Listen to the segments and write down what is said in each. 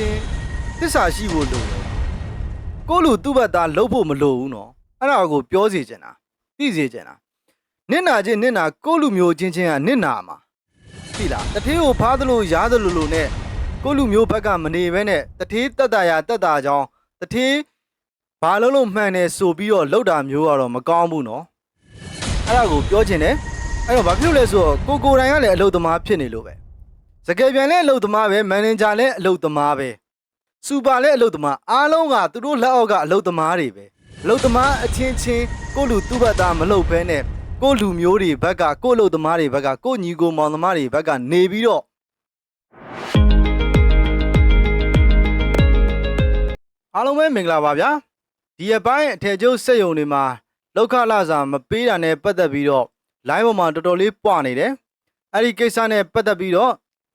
ချင်းသစ္စာရှိဖို့လိုတယ်ကိုယ့်လူသူ့ဘက်သားလှုပ်ဖို့မလိုဘူးနော်အဲ့ဒါကိုပြောစီချင်တာသိစေချင်တာနင့်နာချင်းနင့်နာကိုယ့်လူမျိုးချင်းချင်းကနင့်နာမှာသိလားတထေးကိုဖားသလိုရားသလိုလိုနဲ့ကိုယ့်လူမျိုးဘက်ကမနေဘဲနဲ့တထေးတက်တာရတက်တာကြောင်းတထေးဘာလို့လို့မှန်တယ်ဆိုပြီးတော့လှုပ်တာမျိုးကတော့မကောင်းဘူးနော်အဲ့ဒါကိုပြောချင်တယ်အဲ့တော့ဘာဖြစ်လို့လဲဆိုတော့ကိုကိုယ်တိုင်ကလည်းအလုပ်သမားဖြစ်နေလို့ပဲ စကယ်ပြန်လည်းအလုပ်သမားပဲမန်နေဂျာလည်းအလုပ်သမားပဲစူပါလည်းအလုပ်သမားအားလုံးကသူတို့လက်အောက်ကအလုပ်သမားတွေပဲအလုပ်သမားအချင်းချင်းကိုယ့်လူသူ့ဘက်သားမလုပ်ဘဲနဲ့ကိုယ့်လူမျိုးတွေဘက်ကကိုယ့်အလုပ်သမားတွေဘက်ကကိုယ့်ညီကိုမောင်သမားတွေဘက်ကနေပြီးတော့အားလုံးပဲမင်္ဂလာပါဗျာဒီအပိုင်းအထည်ချုပ်စက်ယုံတွေမှာလောက်ခလာစာမပေးတာနဲ့ပတ်သက်ပြီးတော့ line ပေါ်မှာတော်တော်လေးပွားနေတယ်အဲ့ဒီကိစ္စနဲ့ပတ်သက်ပြီးတော့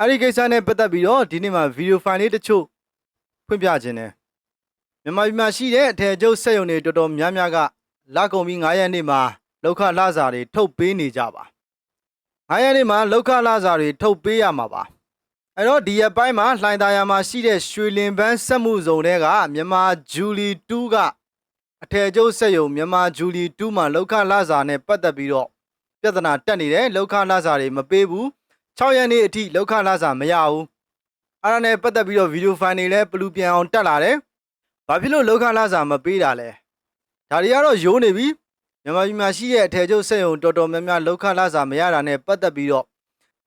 အဲ့ဒီကိစ္စနဲ့ပတ်သက်ပြီးတော့ဒီနေ့မှာဗီဒီယိုဖိုင်လေးတချို့ဖွင့်ပြခြင်းတယ်မြန်မာပြည်မှာရှိတဲ့အထည်ချုပ်စက်ရုံတွေတော်တော်များများကလကုန်ပြီး9ရက်နေ့မှာလောက်ခလာစာတွေထုတ်ပေးနေကြပါ9ရက်နေ့မှာလောက်ခလာစာတွေထုတ်ပေးရမှာပါအဲ့တော့ဒီရက်ပိုင်းမှာလှိုင်သာယာမှာရှိတဲ့ရွှေလင်ပန်းစက်မှုဇုံတွေကမြန်မာဂျူလီ2ကအထည်ချုပ်စက်ရုံမြန်မာဂျူလီ2မှာလောက်ခလာစာနဲ့ပတ်သက်ပြီးတော့ပြဿနာတက်နေတယ်လောက်ခလာစာတွေမပေးဘူး 6ရက်နေ့အထိလောက်ခလာစာမရဘူးအဲ့ဒါနဲ့ပတ်သက်ပြီးတော့ဗီဒီယိုဖိုင်တွေလည်းပလူပြန်အောင်တက်လာတယ်။ဘာဖြစ်လို့လောက်ခလာစာမပေးတာလဲ။ဒါတွေကတော့ယိုးနေပြီမြန်မာပြည်မှာရှိတဲ့အထည်ချုပ်စက်ရုံတော်တော်များများလောက်ခလာစာမရတာနဲ့ပတ်သက်ပြီးတော့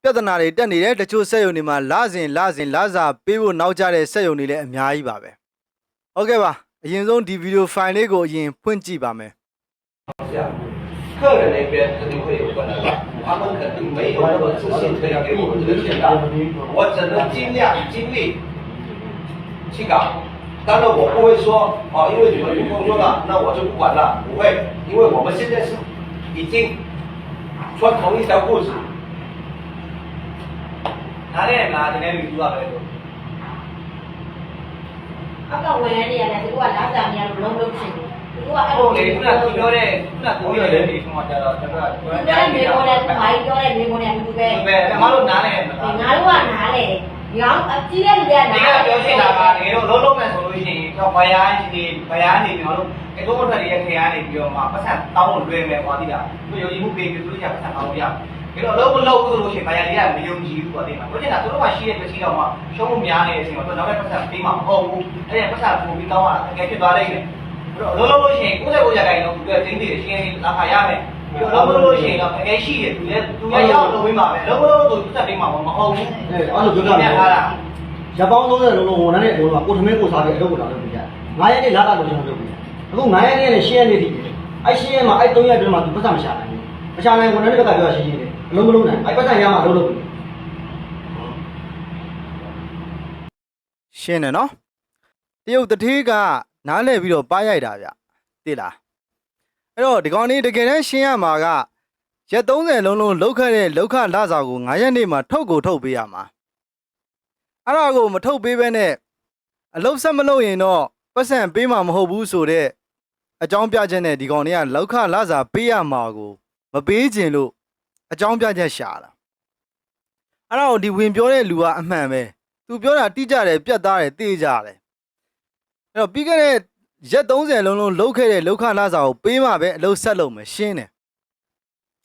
ပြဿနာတွေတက်နေတယ်တချို့စက်ရုံတွေမှာလစဉ်လစဉ်လစာပေးဖို့နောက်ကျတဲ့စက်ရုံတွေလည်းအများကြီးပါပဲ။ဟုတ်ကဲ့ပါအရင်ဆုံးဒီဗီဒီယိုဖိုင်လေးကိုအရင်ဖွင့်ကြည့်ပါမယ် 这样，客人那边肯定会有困难， 他们肯定没有那么自信可以给我们这个现场，我只能尽量尽力去搞。当然我不会说哦，因为你们不工作了，那我就不管了，不会，因为我们现在是已经穿同一条裤子。哪里嘛？今哪里主啊，来着。阿哥，我来你，来你，我来上你，我能不清。 လုံးလုံးဖြစ်တယ်သူကအဲ့ဟုတ်လိုလေခုနကသူပြောတဲ့ခုနကကိုပြောတဲ့ဒီကောင်ကကြတော့တက်ကသူပြောတဲ့မေပေါ်နဲ့ဘာကြီးပြောတဲ့မေပေါ်နဲ့သူပဲဒီပဲအမတို့နားလဲမလားငါတို့ကနားလေရောင်းအကြီးတဲ့လူတွေကဒီနားကပြောချင်တာကတကယ်လို့လုံးလုံးမယ်ဆိုလို့ရှိရင်တော့ဘယားဒီဘယားနေပြီးတော့အကုန်ထွက်ရခရမ်းနေပြီးတော့မှပတ်စံတောင်းလို့လွယ်မယ်ကွာတိတာသူယုံကြည်မှုပေးပြီးသူတို့ကပတ်စံတောင်းလို့ရဒါတော့လုံးမလုံးဘူးလို့ရှိရင်ဘယားတွေကမယုံကြည်ဘူးကွာတိမှာပြောချင်တာသူတို့ကရှိတဲ့ပစ္စည်းတော့မှရှုံးမှုများနေတဲ့အချိန်မှာသူနောက်တဲ့ပတ်စံပေးမှာမဟုတ်ဘူးအဲ့ဒီပတ်စံပို့ပြီးတောင်းတာတကယ်ဖြစ်သွားလိမ့်မယ်အဲ့ တော့လုံးလုံးလို့ရှိရင်99ရာခိုင်နှုန်းသူကတင်းတည်ရှင်းရှင်းလာခါရမယ်ပြီးတော့လုံးမလို့ရှိရင်တော့တကယ်ရှိတယ်သူလည်းသူလည်းရောက်လို့ဝေးမှာပဲလုံးမလို့သူတက်ပေးမှာမဟုတ်ဘူးအဲအဲ့လိုပြောကြတယ်ထားတာရပောင်း30လုံးလုံးဝန်ထမ်းတဲ့အလုံးကကိုထမင်းကိုစားပြီးအလုပ်ကိုလာလုပ်ပြကြ9ရက်နေ့လာတာလို့ကျွန်တော်လုပ်ပြအခု9ရက်နေ့နဲ့10ရက်နေ့ထိအဲ့10ရက်မှာအဲ့3ရက်အတွင်းမှာသူပတ်စံမရှာနိုင်ဘူးမရှာနိုင်ဝန်ထမ်းတွေကပြောရှင်းရှင်းလေးအလုံးမလုံးနိုင်အဲ့ပတ်စံရမှာအလုပ်လုပ်ပြီရှင်းတယ်နော်တရုတ်တထေးက နားလဲပြီးတော့ပါရိုက်တာဗျသိလားအဲ့တော့ဒီကောင်လေးတကယ်တမ်းရှင်းရမှာကရက်30လုံးလုံးလောက်ခတ်တဲ့လောက်ခလစာကို9ရက်နေ့မှာထုတ်ကိုထုတ်ပေးရမှာအဲ့ဒါကိုမထုတ်ပေးဘဲနဲ့အလုပ်ဆက်မလုပ်ရင်တော့ပတ်စံပေးမှာမဟုတ်ဘူးဆိုတော့အကြောင်းပြချက်နဲ့ဒီကောင်လေးကလောက်ခလစာပေးရမှာကိုမပေးခြင်းလို့အကြောင်းပြချက်ရှာတာအဲ့ဒါကိုဒီဝင်ပြောတဲ့လူကအမှန်ပဲသူပြောတာတိကျတယ်ပြတ်သားတယ်သိကြတယ် အဲ့တော့ပြီးခဲ့တဲ့ရက်30လုံးလုံးလှုပ်ခဲ့တဲ့လောက်ခလာစာကိုပေးမှပဲအလုပ်ဆက်လုပ်မယ်ရှင်းတယ်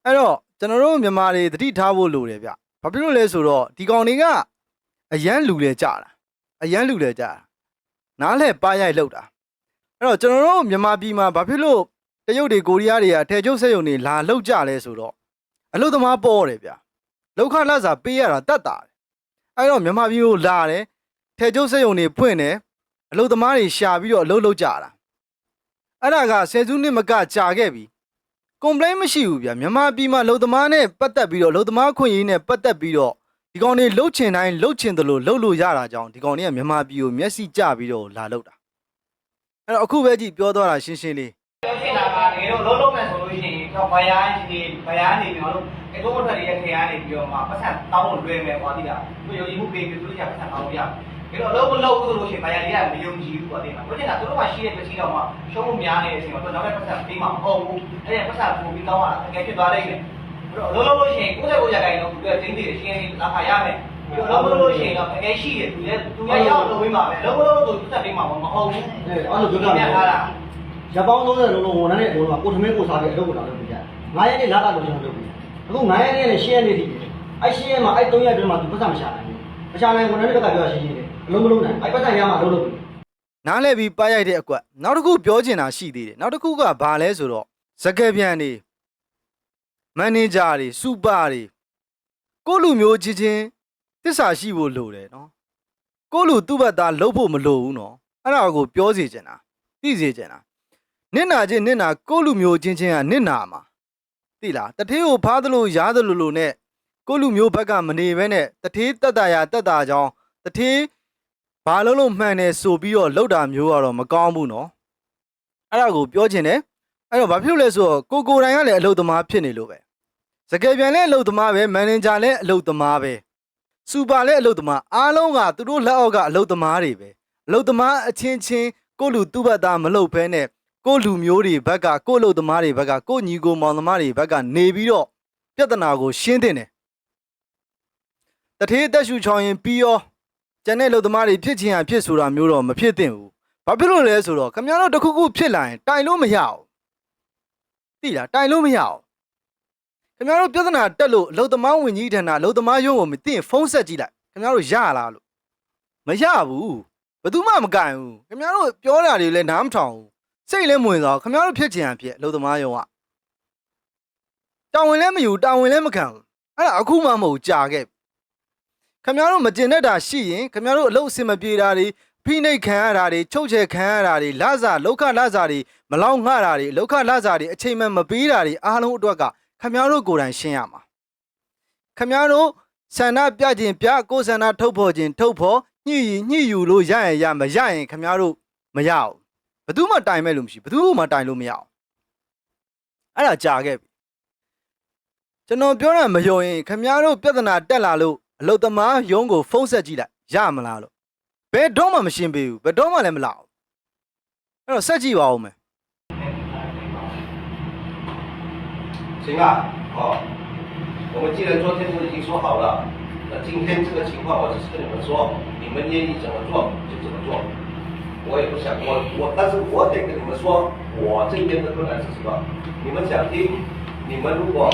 အဲ့တော့ကျွန်တော်တို့မြန်မာတွေတတိထားဖို့လိုတယ်ဗျဘာဖြစ်လို့လဲဆိုတော့ဒီကောင်တွေကအရန်လူလေကြတာအရန်လူလေကြတာနားလဲပါရိုက်လောက်တာအဲ့တော့ကျွန်တော်တို့မြန်မာပြည်မှာဘာဖြစ်လို့တရုတ်တွေကိုရီးယားတွေကအထည်ချုပ်စက်ရုံတွေလာလောက်ကြလဲဆိုတော့အလုပ်သမားပေါ်တယ်ဗျလောက်ခလာစာပေးရတာတတ်တာတယ်အဲ့တော့မြန်မာပြည်ကိုလာတယ်ထဲကျုပ်စက်ရုံတွေဖွင့်တယ် အလုပ်သမားတွေရှာပြီးတော့အလုပ်လုပ်ကြတာအဲ့ဒါကဆယ်စုနှစ်မကကြာခဲ့ပြီ complaint မရှိဘူးဗျမြန်မာပြည်မှာအလုပ်သမားနဲ့ပတ်သက်ပြီးတော့အလုပ်သမားခွင့်ရေးနဲ့ပတ်သက်ပြီးတော့ဒီကောင်တွေလှုပ်ချင်တိုင်းလှုပ်ချင်တယ်လို့လှုပ်လို့ရတာကြောင့်ဒီကောင်တွေကမြန်မာပြည်ကိုမျက်စိကျပြီးတော့လာလှုပ်တာအဲ့တော့အခုပဲကြည့်ပြောသွားတာရှင်းရှင်းလေးပြောချင်တာကတကယ်လို့လုံးလုံးမယ်ဆိုလို့ရှိရင်တော့ဘယားဒီဘယားနေပြီးတော့အကုန်ထွက်ရခရမ်းနေပြီးတော့မှပတ်စံတောင်းလို့လွယ်မယ်ကွာတိတာသူယုံကြည်မှုပေးပြီးသူတို့ကပတ်စံတောင်းလို့ရ ဒါတော့လုံးမလုံးဘူးလို့ရှိရင်ဘယားတွေကမယုံကြည်ဘူးကွာတိမှာပြောချင်တာသူတို့ကရှိတဲ့ပစ္စည်းတော့မှရှုံးမှုများနေတဲ့အချိန်မှာသူနောက်တဲ့ပတ်စံပေးမှာမဟုတ်ဘူးအဲ့ဒီပတ်စံပို့ပြီးတောင်းတာတကယ်ဖြစ်သွားလိမ့်မယ်အဲ့တော့လုံးလုံးလို့ရှိရင်99ရာခိုင်နှုန်းသူကတင်းတည်ရှင်းရှင်းလာခါရမယ်ပြီးတော့လုံးမလို့ရှိရင်တော့တကယ်ရှိတယ်သူလည်းသူလည်းရောက်လို့ဝေးမှာပဲလုံးမလို့ဆိုတက်ပေးမှာမဟုတ်ဘူးအဲအဲ့လိုပြောပြမယ်ထားတာရပောင်း30လုံးလုံးဝန်ထမ်းတဲ့အလုံးကကိုထမင်းကိုစားပြီးအလုပ်ကိုလာလုပ်ပြကြ9ရက်နေ့လာတာလို့ကျွန်တော်လုပ်ပြအခု9ရက်နေ့နဲ့10ရက်နေ့ထိအဲ့10ရက်မှာအဲ့3ရက်အတွင်းမှာသူပတ်စံမရှာနိုင်ဘူးမရှာနိုင်ဝန်ထမ်းတွေကပြောရှင်းရှင်းလေး အလုံးမလုံးနိုင်အဲ့ပတ်စံရမှာလုပ်လုပ်ပြီနားလဲပြီးပါရိုက်တဲ့အကွက်နောက်တစ်ခုပြောချင်တာရှိသေးတယ်နောက်တစ်ခုကဘာလဲဆိုတော့စကယ်ပြန်နေမန်နေဂျာတွေစူပါတွေကိုယ့်လူမျိုးချင်းချင်းတစ္ဆာရှိဖို့လိုတယ်နော်ကိုယ့်လူသူ့ဘက်သားလှုပ်ဖို့မလိုဘူးနော်အဲ့ဒါကိုပြောစီချင်တာသိစေချင်တာနင့်နာချင်းနင့်နာကိုယ့်လူမျိုးချင်းချင်းကနင့်နာမှာသိလားတထေးကိုဖားသလိုရားသလိုလိုနဲ့ကိုယ့်လူမျိုးဘက်ကမနေဘဲနဲ့တထေးတက်တာရတက်တာကြောင်းတထေး ဘာလို့လို့မှန်တယ်ဆိုပြီးတော့လောက်တာမျိုးကတော့မကောင်းဘူးနော်အဲ့ဒါကိုပြောချင်တယ်အဲ့တော့ဘာဖြစ်လို့လဲဆိုတော့ကိုကိုတိုင်ကလည်းအလုပ်သမားဖြစ်နေလို့ပဲစကယ်ပြန်လည်းအလုပ်သမားပဲမန်နေဂျာလည်းအလုပ်သမားပဲစူပါလည်းအလုပ်သမားအားလုံးကသူတို့လက်အောက်ကအလုပ်သမားတွေပဲအလုပ်သမားအချင်းချင်းကိုလူသူ့ဘက်သားမလုပ်ဘဲနဲ့ကိုလူမျိုးတွေဘက်ကကိုလူသမားတွေဘက်ကကိုညီကိုမောင်သမားတွေဘက်ကနေပြီးတော့ပြဿနာကိုရှင်းတင်တယ်တထေးတက်ရှူချောင်းရင်ပြီးရော ကျန်တဲ့လူသမားတွေဖြစ်ချင်းအဖြစ်ဆိုတာမျိုးတော့မဖြစ်သင့်ဘူး။ဘာဖြစ်လို့လဲဆိုတော့ခမရတို့တစ်ခုခုဖြစ်လာရင်တိုင်လို့မရအောင်။သိလားတိုင်လို့မရအောင်။ခမရတို့ပြဿနာတက်လို့လူသမားဝင်ကြီးဌာနလူသမားရုံးကိုမသိရင်ဖုန်းဆက်ကြည့်လိုက်။ခမရတို့ရလားလို့မရဘူး။ဘယ်သူမှမကင်ဘူး။ခမရတို့ပြောတာတွေလည်းနားမထောင်ဘူး။စိတ်လည်းမဝင်တော့ခမရတို့ဖြစ်ချင်းအဖြစ်လူသမားရုံးကတာဝန်လည်းမယူတာဝန်လည်းမခံဘူး။အဲ့ဒါအခုမှမဟုတ်ကြာခဲ့ပြီ ခမရတို့မကျင်တတ်တာရှိရင်ခမရတို့အလုပ်အဆင်မပြေတာတွေဖိနှိပ်ခံရတာတွေချုပ်ချယ်ခံရတာတွေလစာလောက်ခလစာတွေမလောက်ငှတာတွေလောက်ခလစာတွေအချိန်မှမပေးတာတွေအားလုံးအတွက်ကခမရတို့ကိုယ်တိုင်ရှင်းရမှာခမရတို့ဆန္ဒပြခြင်းပြကိုယ်ဆန္ဒထုတ်ဖော်ခြင်းထုတ်ဖော်ညှိရင်ညှိယူလို့ရရင်ရမရရင်ခမရတို့မရအောင်ဘယ်သူမှတိုင်မဲ့လို့မရှိဘယ်သူမှတိုင်လို့မရအောင်အဲ့ဒါကြာခဲ့ပြီကျွန်တော်ပြောတာမယုံရင်ခမရတို့ပြဿနာတက်လာလို့ အလုတ်သမားရုံးကိုဖုန်းဆက်ကြည့်လိုက်ရမလားလို့ဘယ်တော့မှမရှင်းပေးဘူးဘယ်တော့မှလည်းမလာဘူးအဲ့တော့ဆက်ကြည့်ပါဦးမယ် 行啊，好，我们既然昨天都已经说好了，那今天这个情况我只是跟你们说，你们愿意怎么做就怎么做。我也不想我我，但是我得跟你们说，我这边的困难是什么？你们想听，你们如果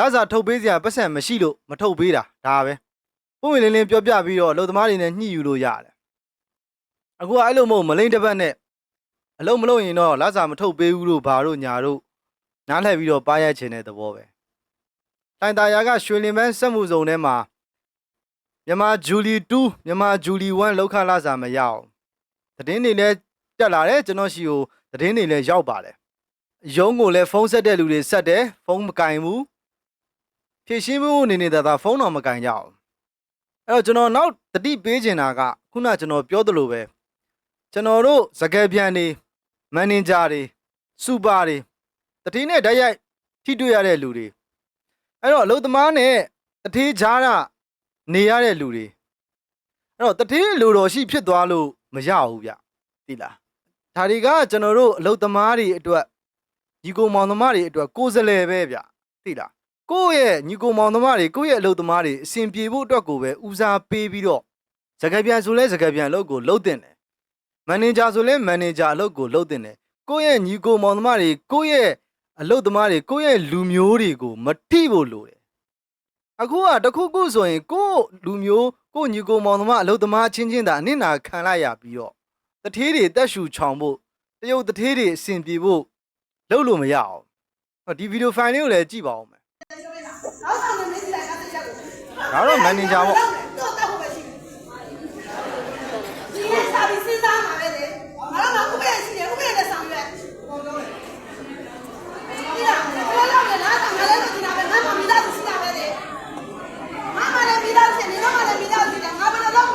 လေးကွာဒါစာထုတ်ပေးစရာပတ်စံမရှိလို့မထုတ်ပေးတာဒါပဲပုံဝင်လင်းလင်းပြောပြပြီးတော့အလုတ်သမားတွေနဲ့ညှိယူလို့ရတယ်အခုကအဲ့လိုမဟုတ်မလိမ့်တစ်ပတ်နဲ့အလုံးမလုံးရင်တော့လာစာမထုတ်ပေးဘူးလို့ဘာတို့ညာတို့နားလှည့်ပြီးတော့ပါရိုက်ချင်တဲ့သဘောပဲတိုင်တာယာကရွှေလင်ပန်းစက်မှုစုံထဲမှာမြန်မာဂျူလီ2မြန်မာဂျူလီ1လောက်ခလာစာမရအောင်သတင်းတွေလည်းတက်လာတယ်ကျွန်တော်ရှိကိုသတင်းတွေလည်းရောက်ပါတယ်ရုံးကိုလည်းဖုန်းဆက်တဲ့လူတွေဆက်တယ်ဖုန်းမကင်ဘူး ဖြည့်ရှင်းမှုအနေနဲ့သာသာဖုန်းတော့မကင်ကြအောင်အဲ့တော့ကျွန်တော်နောက်တတိပေးချင်တာကခုနကျွန်တော်ပြောသလိုပဲကျွန်တော်တို့စကယ်ပြန်နေမန်နေဂျာတွေစူပါတွေတတိနဲ့ဓာတ်ရိုက်ထိတွေ့ရတဲ့လူတွေအဲ့တော့အလုပ်သမားနဲ့တတိကြားကနေရတဲ့လူတွေအဲ့တော့တတိလူတော်ရှိဖြစ်သွားလို့မရဘူးဗျသိလားဒါတွေကကျွန်တော်တို့အလုပ်သမားတွေအတွက်ညီကိုမောင်သမားတွေအတွက်ကိုယ်စလဲပဲဗျသိလား ကိုယ့်ရဲ့ညီကိုမောင်သမားတွေကိုယ့်ရဲ့အလုပ်သမားတွေအဆင်ပြေဖို့အတွက်ကိုပဲဦးစားပေးပြီးတော့စကားပြန်ဆိုလဲစကားပြန်အလုပ်ကိုလုပ်တင်တယ်မန်နေဂျာဆိုလဲမန်နေဂျာအလုပ်ကိုလုပ်တင်တယ်ကိုယ့်ရဲ့ညီကိုမောင်သမားတွေကိုယ့်ရဲ့အလုပ်သမားတွေကိုယ့်ရဲ့လူမျိုးတွေကိုမထိဖို့လိုတယ်အခုကတခုခုဆိုရင်ကိုယ့်လူမျိုးကိုယ့်ညီကိုမောင်သမားအလုပ်သမားချင်းချင်းသာအနစ်နာခံလိုက်ရပြီးတော့တထေးတွေတက်ရှူချောင်ဖို့တရုတ်တထေးတွေအဆင်ပြေဖို့လုပ်လို့မရအောင်ဟောဒီဗီဒီယိုဖိုင်လေးကိုလည်းကြည့်ပါဦးမယ် နောက်ဆောင်နေနေလိုက်တာတက်ချက်ကိုဒါတော့မန်နေဂျာပေါ့တော့တောက်ဖို့ပဲရှိတယ်ဒီနေ့စာပြီးစဉ်းစားမှာပဲလေငါတို့ကဥပဒေရှိတယ်ဥပဒေနဲ့ဆောင်ရွက်ဟုတ်တော့ဒီလားဘယ်လောက်လဲလားဆောင်ရလဲဒီလားပဲငါမှမိသားစုရှိတာပဲလေငါမှလည်းမိသားစုရှိနေတော့မှလည်းမိသားစုရှိတယ်ငါဘယ်လို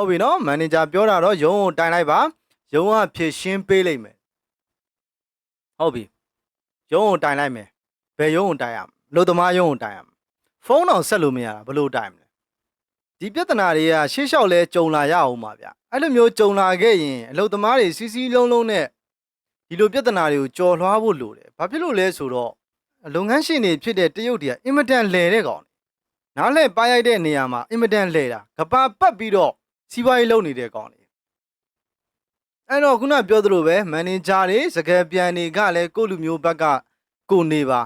ဟုတ်ပြီနော်မန်နေဂျာပြောတာတော့ရုံးကိုတိုင်လိုက်ပါရုံးကဖြည့်ရှင်းပေးလိုက်မယ်ဟုတ်ပြီရုံးကိုတိုင်လိုက်မယ်ဘယ်ရုံးကိုတိုင်ရမလဲလို့သမားရုံးကိုတိုင်ရမလဲဖုန်းတော့ဆက်လို့မရတာဘယ်လို့တိုင်မလဲဒီပြဿနာတွေကရှေ့လျှောက်လဲကြုံလာရအောင်ပါဗျအဲ့လိုမျိုးကြုံလာခဲ့ရင်အလုပ်သမားတွေစီစီလုံးလုံးနဲ့ဒီလိုပြဿနာတွေကိုကြော်လွှားဖို့လိုတယ်ဘာဖြစ်လို့လဲဆိုတော့လုပ်ငန်းရှင်တွေဖြစ်တဲ့တရုတ်တွေကအင်မတန်လဲတဲ့ကောင်တွေနားလှည့်ပါရိုက်တဲ့နေရာမှာအင်မတန်လဲတာကပါပတ်ပြီးတော့ စီးပွားရေးလုပ်နေတဲ့ကောင်တွေအဲ့တော့ခုနပြောသလိုပဲမန်နေဂျာတွေစကယ်ပြန်တွေကလည်းကိုယ့်လူမျိုးဘက်ကကိုနေပါ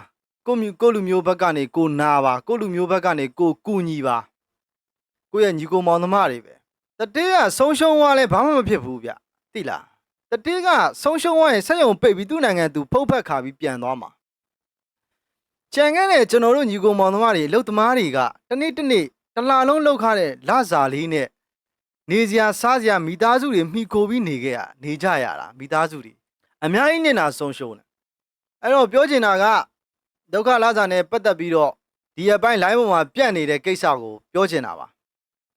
ကိုမျိုးကိုယ့်လူမျိုးဘက်ကနေကိုနာပါကိုယ့်လူမျိုးဘက်ကနေကိုကူညီပါကိုယ့်ရဲ့ညီကိုမောင်နှမတွေပဲတတေးကဆုံးရှုံးသွားလဲဘာမှမဖြစ်ဘူးဗျသိလားတတေးကဆုံးရှုံးသွားရင်ဆက်ယုံပိတ်ပြီးသူ့နိုင်ငံသူဖုတ်ဖက်ခါပြီးပြန်သွားမှာကြံခဲ့တဲ့ကျွန်တော်တို့ညီကိုမောင်နှမတွေအလုပ်သမားတွေကတနေ့တနေ့တစ်လလုံးလောက်ခတဲ့လစာလေးနဲ့ နေစရာစားစရာမိသားစုတွေမှီခိုပြီးနေခဲ့ရနေကြရတာမိသားစုတွေအများကြီးနေတာဆုံးရှုံးတယ်အဲ့တော့ပြောချင်တာက ဒုက္ခလစာနဲ့ပတ်သက်ပြီးတော့ဒီအပိုင်း line ပေါ်မှာပြန့်နေတဲ့ကိစ္စကိုပြောချင်တာပါ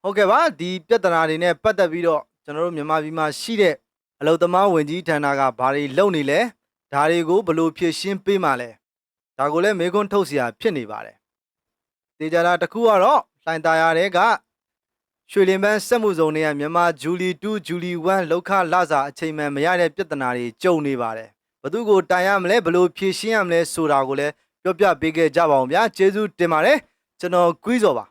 ဟုတ်ကဲ့ပါဒီပြဿနာတွေနဲ့ပတ်သက်ပြီးတော့ကျွန်တော်တို့မြန်မာပြည်မှာရှိတဲ့အလုံသမားဝင်ကြီးဌာနကဘာတွေလုပ်နေလဲဒါတွေကိုဘယ်လိုဖြေရှင်းပေးမှလဲဒါကိုလည်းမေခွန်းထုတ်เสียဖြစ်နေပါတယ်တေချာတာတစ်ခုကတော့လှိုင်ตาရတဲ့က ရွှေလင်ပန်းစက်မှုဇုံတွေကမြန်မာဂျူလီ2ဂျူလီ1လောက်ခလစာအချိန်မှန်မရတဲ့ပြဿနာတွေကြုံနေပါတယ်ဘသူကိုတိုင်ရမလဲဘယ်လိုဖြေရှင်းရမလဲဆိုတာကိုလည်းပြောပြပေးခဲ့ကြပါအောင်ဗျာကျေးဇူးတင်ပါတယ်ကျွန်တော်ကွီးစော်ပါ